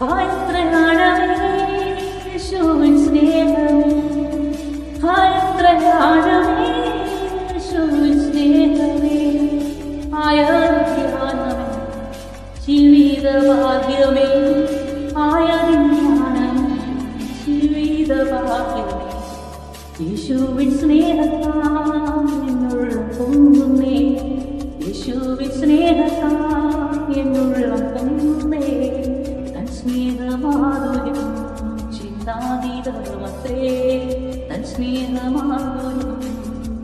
ആയത്രയാഴമേ യേശുവിൻ സ്നേഹമേ ആയത്രയാഴമേ യേശുവിൻ സ്നേഹമേ ആയധ്യാനമേ ജീവിത ഭാഗ്യമേ ആയധ്യാനമേ ജീവിത ഭാഗ്യമേ യേശുവിൻ സ്നേഹത്താൽ എന്നുള്ള പൊങ്ങുന്നേ. യേശുവിൻ സ്നേഹത്താൽ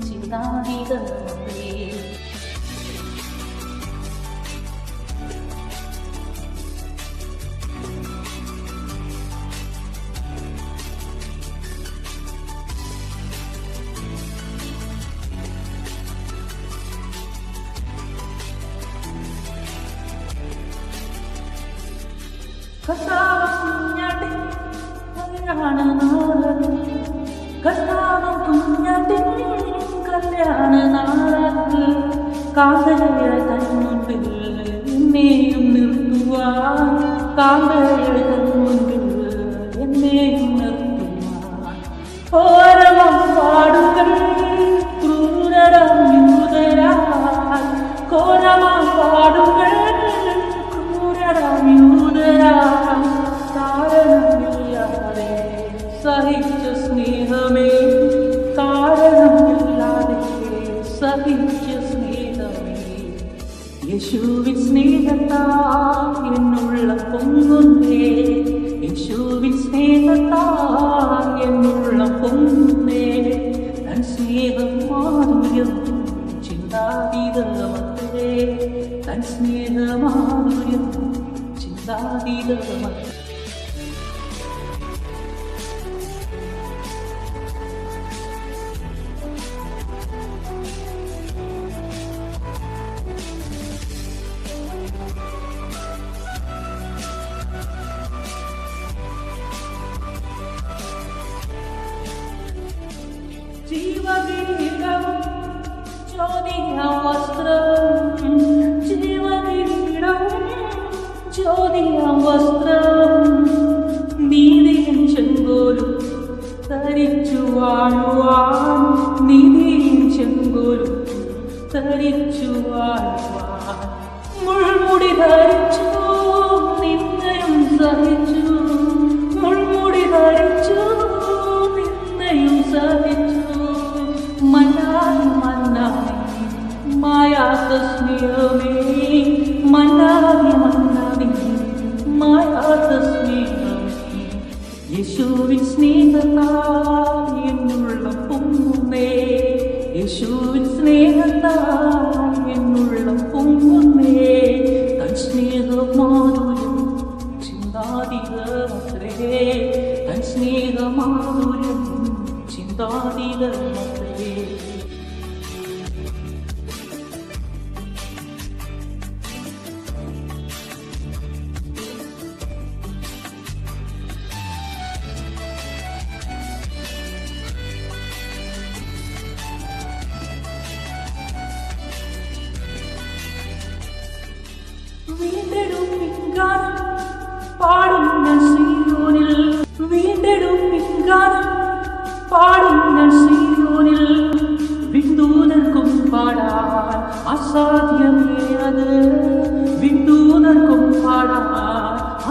ചിന്താതീതമത്രേ കർത്താവ് കുഞ്ഞാട്ടെ കല്യാണ നാളെ കർത്താവ് കുഞ്ഞാട്ടെ കല്യാണ നാളത്ത് കാതയ തന്മുൻപിൽ എന്നെയും നിർത്തുവാൻ കാതയ തന്മുൻപിൽ യേശുവിൻ സ്നേഹത്താൽ എന്നുള്ള പൊങ്ങുന്നേ. യേശുവിൻ സ്നേഹത്താൽ എന്നുള്ള പൊങ്ങുന്നേ. തൻ സ്നേഹം മാധുര്യം ചിന്താതീതമത്രേ. തൻ സ്നേഹമാധുര്യം ചിന്താതീതമത്രേ. നീതിയും ചെങ്കോലും തരിച്ചു വാഴുവാൻ. മുൾമുടി ധരിച്ചു യേശുവിൻ സ്നേഹത്താൽ എന്നുള്ള പൊങ്ങുന്നേ. യേശുവിൻ സ്നേഹത്താൽ എന്നുള്ള പൊങ്ങുന്നേ. തൻ സ്നേഹമാധുര്യം ചിന്താതീതമത്രേ. തൻ സ്നേഹമാധുര്യം ചിന്താതീതമത്രേ.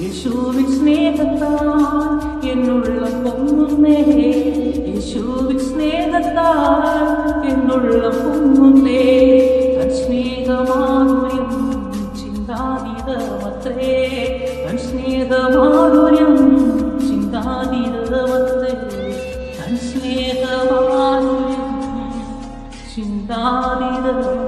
യേശുവിൻ സ്നേഹത്താൽ എന്നുള്ളം പൊങ്ങുന്നേ യേശുവിൻ സ്നേഹത്താൽ എന്നുള്ളം പൊങ്ങുന്നേ സ്നേഹമാധുര്യം ചിന്താതീതമത്രേ സ്നേഹമാധുര്യം ചിന്താതീതമത്രേ സ്നേഹമാധുര്യം ചിന്താതീതമത്രേ